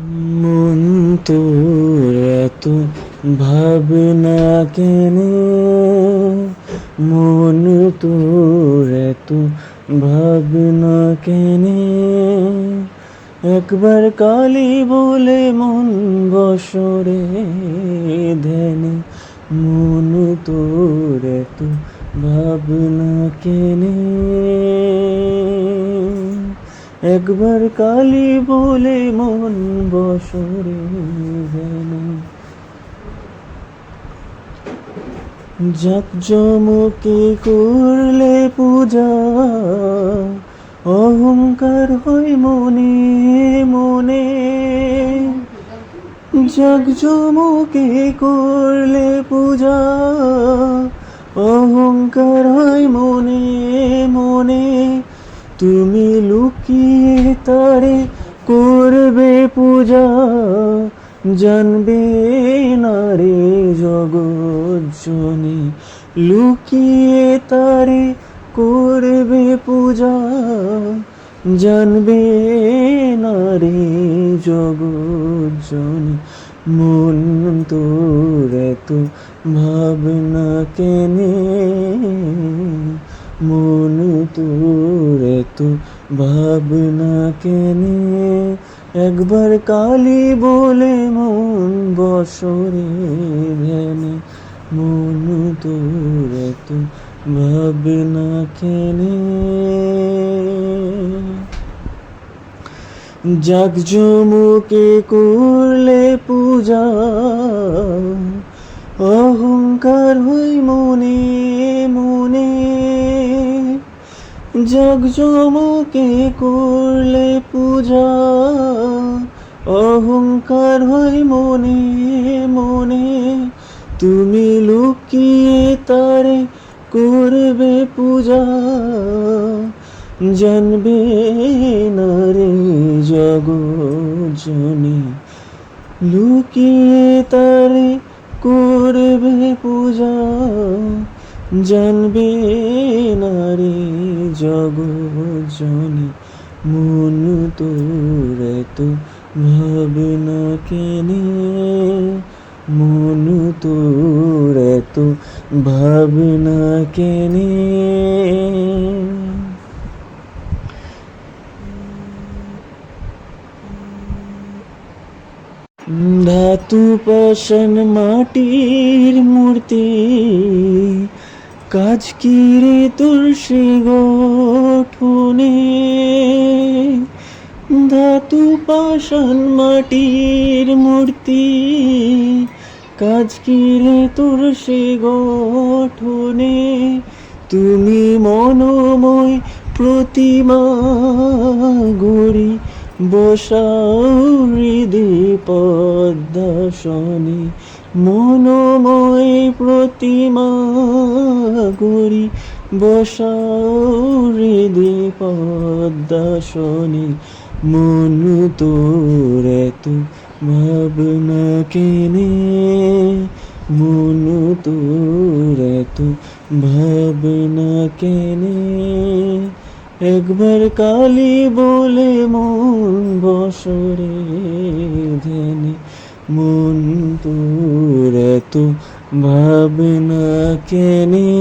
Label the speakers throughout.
Speaker 1: মন তোর এত ভাবনা কেন? মন তোর এত ভাবনা কেন? একবার কালি বলে মন বসরে ধ্যানে, মন তোর এত ভাবনা কেনে? একবার কালি বলে মন বসরে যেন। জাক জমকে করলে পূজা, অহংকার হয় মনে মনে। জাগ জমকে করলে পূজা, অহংকার হয় মনে তুমি লুকিয়ে তারে করবে পূজা, জানবে না রে জগৎজনে লুকিয়ে তারে করবে পূজা, জানবে না রে জগৎজনে মন তোর এত ভাবনা কেনে? মন তোর এত ভাবনা কেনে একবার কালি বলে মন বসরে ধ্যানে মন তোর এত ভাবনা কেনে জমুকে করলে পূজা, অহংকার হই মনে মনে। জাগ জমুকে করলে পূজা, অহংকার হই মনে মনে। তুমি লুকিয়ে তারে করবে পূজা, জানবে না রে জগজনে লুকিয়ে তারে করবে পূজা জানবে না রে জগজনে মন তোর এত ভাবনা কেনে? মন তোর এত ভাবনা কেনে? ধাতু পাষাণ মাটির মূর্তি কাজ কি রে তুলসী গঠনে ধাতু পাষাণ মাটির মূর্তি। কাজ কি রে তুলসী গঠনে তুমি মনোময় প্রতিমা গড়ি হৃদি পদ্মাসনে মনোময় প্রতিমা গড়ি বসাও হৃদি পদ্মাসনে। মন তোর এত ভাবনা কেনে। মন তোর এত ভাবনা কেনে। একবার কালি বলে মন বসরে ধ্যানে। মন এত ভাবনা কেনে।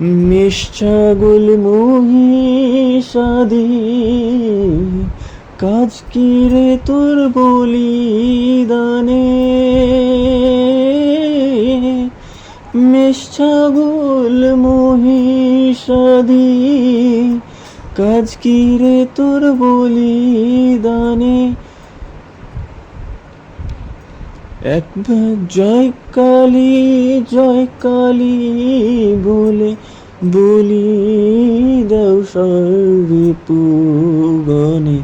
Speaker 1: মিশাগুল মহিষাদি কাজ কি রে তোর বলিদানে? মিশাগুল মহিষাদি কাজ কি রে তোর বলিদানে? একবার জয় কালী জয় কালী বলে বলি দাও সর্বপুগণে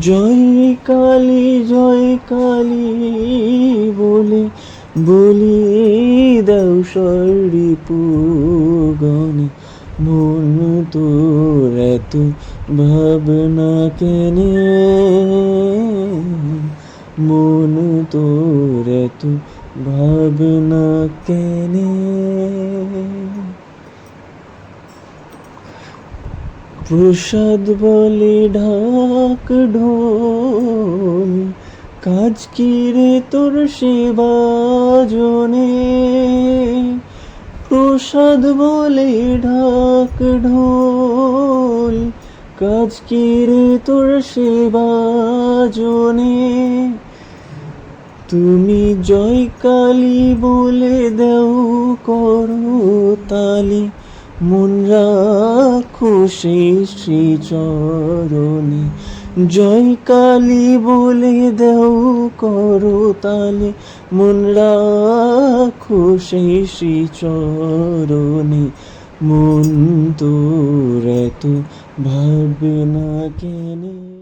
Speaker 1: জয় কালী জয় কালী বলে বলি দাও সর্বপুগণে মন তোর এত ভাবনা কেনে মন তোর এত ভাবনা কেনে প্রসাদ বলে ঢাক ঢোল, কাজ কি রে তোর সেবা জনে? প্রসাদ বলে ঢাক ঢোল, কাজ কি রে তোর সেবা জনে? তুমি জয় কালী বলে দেও, করো তালি, মন রাখো সেই শ্রী চরণে জয় কালী বলে দেও করো তালে, মন খুশি শ্রী চরণে মন তোর এত ভাবনা কেনে।